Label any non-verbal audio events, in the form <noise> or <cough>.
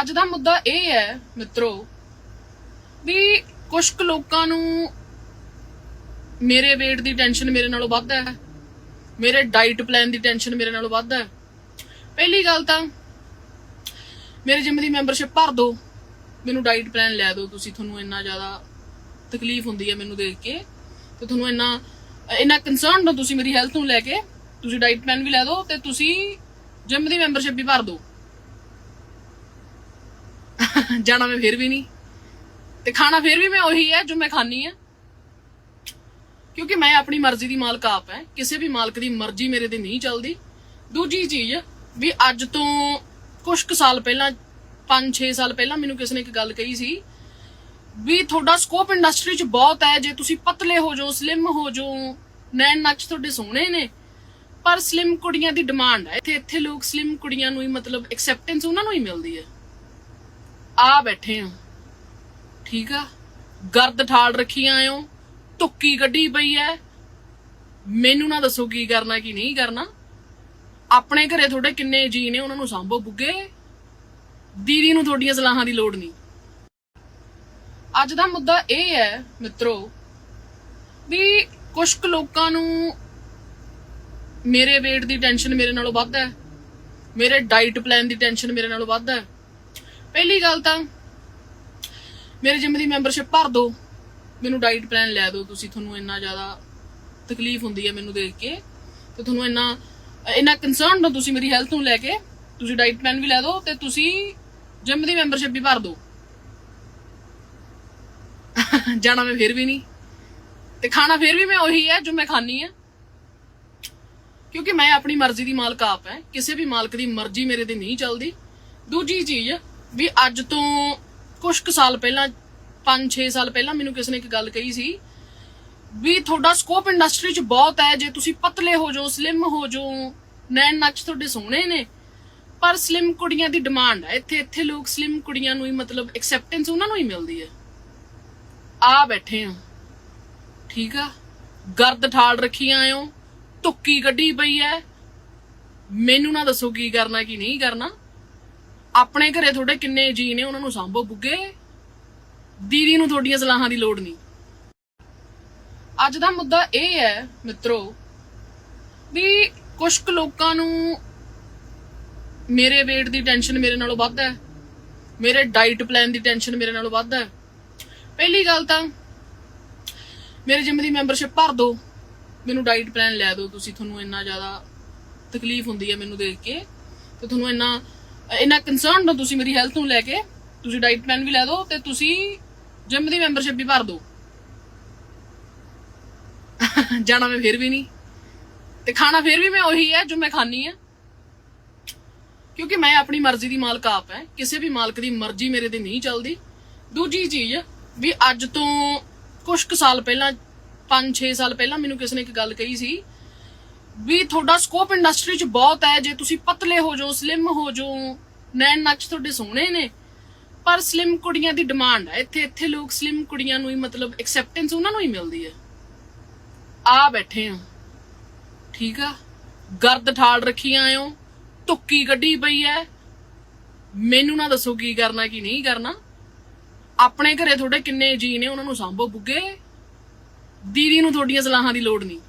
ਅੱਜ ਦਾ ਮੁੱਦਾ ਇਹ ਹੈ, ਮਿੱਤਰੋ, ਵੀ ਕੁਝ ਕੁ ਲੋਕਾਂ ਨੂੰ ਮੇਰੇ weight ਦੀ ਟੈਨਸ਼ਨ ਮੇਰੇ ਨਾਲੋਂ ਵੱਧ ਹੈ, ਮੇਰੇ ਡਾਈਟ ਪਲਾਨ ਦੀ ਟੈਨਸ਼ਨ ਮੇਰੇ ਨਾਲੋਂ ਵੱਧ ਹੈ। ਪਹਿਲੀ ਗੱਲ ਤਾਂ, ਮੇਰੇ ਜਿਮ ਦੀ ਮੈਂਬਰਸ਼ਿਪ ਭਰ ਦਿਓ, ਮੈਨੂੰ ਡਾਈਟ ਪਲਾਨ ਲੈ ਦਿਓ, ਤੁਸੀਂ ਤੁਹਾਨੂੰ ਇੰਨਾ ਜ਼ਿਆਦਾ ਤਕਲੀਫ ਹੁੰਦੀ ਹੈ ਮੈਨੂੰ ਦੇਖ ਕੇ, ਤੇ ਤੁਹਾਨੂੰ ਇੰਨਾ ਇੰਨਾ ਕੰਸਰਨ ਹੋ ਤੁਸੀਂ ਮੇਰੀ ਹੈਲਥ ਨੂੰ ਲੈ ਕੇ, ਤੁਸੀਂ ਡਾਈਟ ਪਲਾਨ ਵੀ ਲੈ ਦਿਓ ਤੇ ਤੁਸੀਂ ਜਿਮ ਦੀ ਮੈਂਬਰਸ਼ਿਪ ਵੀ ਭਰ ਦਿਓ। ਜਾਣਾ ਮੈਂ ਫਿਰ ਵੀ ਨਹੀਂ। ਤੇ ਖਾਣਾ ਫਿਰ ਵੀ ਮੈਂ ਉਹੀ ਹੈ ਜੋ ਮੈਂ ਖਾਣੀ ਆ ਕਿਉਂਕਿ ਮੈਂ ਆਪਣੀ ਮਰਜ਼ੀ ਦੀ ਮਾਲਕ ਆਪ ਹੈ। ਕਿਸੇ ਵੀ ਮਾਲਕ ਦੀ ਮਰਜ਼ੀ ਮੇਰੇ ਤੇ ਨਹੀਂ ਚੱਲਦੀ। ਦੂਜੀ ਚੀਜ਼ ਵੀ ਅੱਜ ਤੋਂ ਕੁਝ ਕੁ ਸਾਲ ਪਹਿਲਾਂ 5-6 ਸਾਲ ਪਹਿਲਾਂ ਮੈਨੂੰ ਕਿਸੇ ਨੇ ਇੱਕ ਗੱਲ ਕਹੀ ਸੀ ਵੀ ਤੁਹਾਡਾ ਸਕੋਪ ਇੰਡਸਟਰੀ 'ਚ ਬਹੁਤ ਹੈ। ਜੇ ਤੁਸੀਂ ਪਤਲੇ ਹੋ ਜਾਓ ਸਲਿਮ ਹੋ ਜਾਓ, ਨੈਣ ਨਕਸ਼ ਤੁਹਾਡੇ ਸੋਹਣੇ ਨੇ। ਪਰ ਸਲਿਮ ਕੁੜੀਆਂ ਦੀ ਡਿਮਾਂਡ ਹੈ। ਇੱਥੇ ਇੱਥੇ ਲੋਕ ਸਲਿਮ ਕੁੜੀਆਂ ਨੂੰ ਹੀ ਮਤਲਬ ਐਕਸੈਪਟੈਂਸ ਉਹਨਾਂ ਨੂੰ ਹੀ ਮਿਲਦੀ ਹੈ। ਆ ਬੈਠੇ ਆ। ਠੀਕ ਆ? ਗਰਦ ਠਾਲ ਰੱਖੀ ਆਇਓ ਤੁੱਕੀ ਗੱਡੀ ਪਈ ਐ। ਮੈਨੂੰ ਨਾ ਦੱਸੋ ਕੀ ਕਰਨਾ, ਕੀ ਨਹੀਂ ਕਰਨਾ। ਆਪਣੇ ਘਰੇ ਤੁਹਾਡੇ ਕਿੰਨੇ ਜੀ ਨੇ, ਉਹਨਾਂ ਨੂੰ ਸੰਭੋ ਬੁੱਗੇ। ਦੀਦੀ ਨੂੰ ਤੁਹਾਡੀਆਂ ਸਲਾਹਾਂ ਦੀ ਲੋੜ ਨਹੀਂ। ਅੱਜ ਦਾ ਮੁੱਦਾ ਇਹ ਹੈ ਮਿੱਤਰੋ, ਵੀ ਕੁਝ ਕੁ ਲੋਕਾਂ ਨੂੰ ਮੇਰੇ weight ਦੀ ਟੈਨਸ਼ਨ ਮੇਰੇ ਨਾਲੋਂ ਵੱਧ ਹੈ ਮੇਰੇ ਡਾਈਟ ਪਲਾਨ ਦੀ ਟੈਨਸ਼ਨ ਮੇਰੇ ਨਾਲੋਂ ਵੱਧ ਹੈ ਪਹਿਲੀ ਗੱਲ ਤਾਂ ਮੇਰੇ ਜਿਮ ਦੀ ਮੈਂਬਰਸ਼ਿਪ ਭਰ ਦਿਓ। ਮੈਨੂੰ ਡਾਈਟ ਪਲਾਨ ਲੈ ਦਿਓ। ਤੁਸੀਂ ਤੁਹਾਨੂੰ ਇੰਨਾ ਜ਼ਿਆਦਾ ਤਕਲੀਫ ਹੁੰਦੀ ਹੈ ਮੈਨੂੰ ਦੇਖ ਕੇ। ਤੇ ਤੁਹਾਨੂੰ ਇੰਨਾ ਇੰਨਾ ਕੰਸਰਨ ਹੋ ਤੁਸੀਂ ਮੇਰੀ ਹੈਲਥ ਨੂੰ ਲੈ ਕੇ। ਤੁਸੀਂ ਡਾਈਟ ਪਲਾਨ ਵੀ ਲੈ ਦਿਓ ਤੇ ਤੁਸੀਂ ਜਿਮ ਦੀ ਮੈਂਬਰਸ਼ਿਪ ਵੀ ਭਰ ਦਿਓ। ਜਾਣਾ ਮੈਂ ਫਿਰ ਵੀ ਨਹੀਂ। ਤੇ ਖਾਣਾ ਫਿਰ ਵੀ ਮੈਂ ਉਹੀ ਹੈ ਜੋ ਮੈਂ ਖਾਣੀ ਹੈ। ਕਿਉਂਕਿ ਮੈਂ ਆਪਣੀ ਮਰਜ਼ੀ ਦੀ ਮਾਲਕ ਆਪ ਹੈ। ਕਿਸੇ ਵੀ ਮਾਲਕ ਦੀ ਮਰਜ਼ੀ ਮੇਰੇ ਤੇ ਨਹੀਂ ਚੱਲਦੀ। ਦੂਜੀ ਚੀਜ਼ ਵੀ ਅੱਜ ਤੋਂ ਕੁਝ ਕੁ ਸਾਲ ਪਹਿਲਾਂ 5-6 ਸਾਲ ਪਹਿਲਾਂ ਮੈਨੂੰ ਕਿਸੇ ਨੇ ਇੱਕ ਗੱਲ ਕਹੀ ਸੀ ਵੀ ਤੁਹਾਡਾ ਸਕੋਪ ਇੰਡਸਟਰੀ 'ਚ ਬਹੁਤ ਹੈ, ਜੇ ਤੁਸੀਂ ਪਤਲੇ ਹੋ ਜਾਓ ਸਲਿਮ ਹੋ ਜਾਓ, ਨੈਣ ਨਕਸ਼ ਤੁਹਾਡੇ ਸੋਹਣੇ ਨੇ, ਪਰ ਸਲਿਮ ਕੁੜੀਆਂ ਦੀ ਡਿਮਾਂਡ ਹੈ। ਇੱਥੇ ਇੱਥੇ ਲੋਕ ਸਲਿਮ ਕੁੜੀਆਂ ਨੂੰ ਹੀ ਮਤਲਬ ਐਕਸੈਪਟੈਂਸ ਉਹਨਾਂ ਨੂੰ ਹੀ ਮਿਲਦੀ ਹੈ। ਆ ਬੈਠੇ ਆ। ਠੀਕ ਆ? ਗਰਦ ਠਾਲ ਰੱਖੀ ਆਇਓ ਤੁੱਕੀ ਗੱਡੀ ਪਈ ਐ ਮੈਨੂੰ ਨਾ ਦੱਸੋ ਕੀ ਕਰਨਾ, ਕੀ ਨਹੀਂ ਕਰਨਾ। ਆਪਣੇ ਘਰੇ ਤੁਹਾਡੇ ਕਿੰਨੇ ਜੀ ਨੇ, ਉਹਨਾਂ ਨੂੰ ਸੰਭੋ ਬੁੱਗੇ। ਦੀਦੀ ਨੂੰ ਤੁਹਾਡੀਆਂ ਸਲਾਹਾਂ ਦੀ ਲੋੜ ਨਹੀਂ। ਅੱਜ ਦਾ ਮੁੱਦਾ ਇਹ ਹੈ, ਮਿੱਤਰੋ, ਵੀ ਕੁਝ ਕੁ ਲੋਕਾਂ ਨੂੰ ਮੇਰੇ weight ਦੀ ਟੈਨਸ਼ਨ ਮੇਰੇ ਨਾਲੋਂ ਵੱਧ ਹੈ। ਮੇਰੇ ਡਾਈਟ ਪਲਾਨ ਦੀ ਟੈਨਸ਼ਨ ਮੇਰੇ ਨਾਲੋਂ ਵੱਧ ਹੈ। ਪਹਿਲੀ ਗੱਲ ਤਾਂ, ਮੇਰੇ ਜਿਮ ਦੀ ਮੈਂਬਰਸ਼ਿਪ ਭਰ ਦਿਓ। ਮੈਨੂੰ ਡਾਈਟ ਪਲਾਨ ਲੈ ਦਿਓ। ਤੁਸੀਂ ਤੁਹਾਨੂੰ ਇੰਨਾ ਜ਼ਿਆਦਾ ਤਕਲੀਫ ਹੁੰਦੀ ਹੈ ਮੈਨੂੰ ਦੇਖ ਕੇ। ਤੇ ਤੁਹਾਨੂੰ ਇੰਨਾ ਇੰਨਾ ਕੰਸਰਨ ਹੋ ਤੁਸੀਂ ਮੇਰੀ ਹੈਲਥ ਨੂੰ ਲੈ ਕੇ, ਤੁਸੀਂ ਡਾਈਟ ਪਲਾਨ ਵੀ ਲੈ ਦਿਓ ਤੇ ਤੁਸੀਂ ਜਿਮ ਦੀ ਮੈਂਬਰਸ਼ਿਪ ਵੀ ਭਰ ਦਿਓ <laughs> ਜਾਣਾ ਮੈਂ ਫਿਰ ਵੀ ਨਹੀਂ। ਤੇ ਖਾਣਾ ਫਿਰ ਵੀ ਮੈਂ ਉਹੀ ਹੈ ਜੋ ਮੈਂ ਖਾਣੀ ਹੈ। ਕਿਉਂਕਿ ਮੈਂ ਆਪਣੀ ਮਰਜ਼ੀ ਦੀ ਮਾਲਕ ਆਪ ਹੈ। ਕਿਸੇ ਵੀ ਮਾਲਕ ਦੀ ਮਰਜ਼ੀ ਮੇਰੇ ਤੇ ਨਹੀਂ ਚੱਲਦੀ। ਦੂਜੀ ਚੀਜ਼ ਵੀ ਅੱਜ ਤੋਂ ਕੁਝ ਕੁ ਸਾਲ ਪਹਿਲਾਂ 5-6 ਸਾਲ ਪਹਿਲਾਂ ਮੈਨੂੰ ਕਿਸੇ ਨੇ ਇੱਕ ਗੱਲ ਕਹੀ ਸੀ ਵੀ ਤੁਹਾਡਾ ਸਕੋਪ ਇੰਡਸਟਰੀ 'ਚ ਬਹੁਤ ਹੈ, ਜੇ ਤੁਸੀਂ ਪਤਲੇ ਹੋ ਜਾਓ ਸਲਿਮ ਹੋ ਜਾਓ, ਨੈਣ ਨਕਸ਼ ਤੁਹਾਡੇ ਸੋਹਣੇ ਨੇ। ਪਰ ਸਲਿਮ ਕੁੜੀਆਂ ਦੀ ਡਿਮਾਂਡ ਹੈ, ਇੱਥੇ ਇੱਥੇ ਲੋਕ ਸਲਿਮ ਕੁੜੀਆਂ ਨੂੰ ਹੀ ਮਤਲਬ ਐਕਸੈਪਟੈਂਸ ਉਹਨਾਂ ਨੂੰ ਹੀ ਮਿਲਦੀ ਹੈ। ਆ ਬੈਠੇ ਆ ਠੀਕ ਆ? ਗਰਦ ਠਾਲ ਰੱਖੀਆਂ ਆਇਓ ਤੁੱਕੀ ਗੱਡੀ ਪਈ ਐ ਮੈਨੂੰ ਨਾ ਦੱਸੋ ਕੀ ਕਰਨਾ, ਕੀ ਨਹੀਂ ਕਰਨਾ। ਆਪਣੇ ਘਰੇ ਤੁਹਾਡੇ ਕਿੰਨੇ ਜੀ ਨੇ, ਉਹਨਾਂ ਨੂੰ ਸੰਭੋ ਬੁੱਗੇ। ਦੀਦੀ ਨੂੰ ਤੁਹਾਡੀਆਂ ਸਲਾਹਾਂ ਦੀ ਲੋੜ ਨਹੀਂ।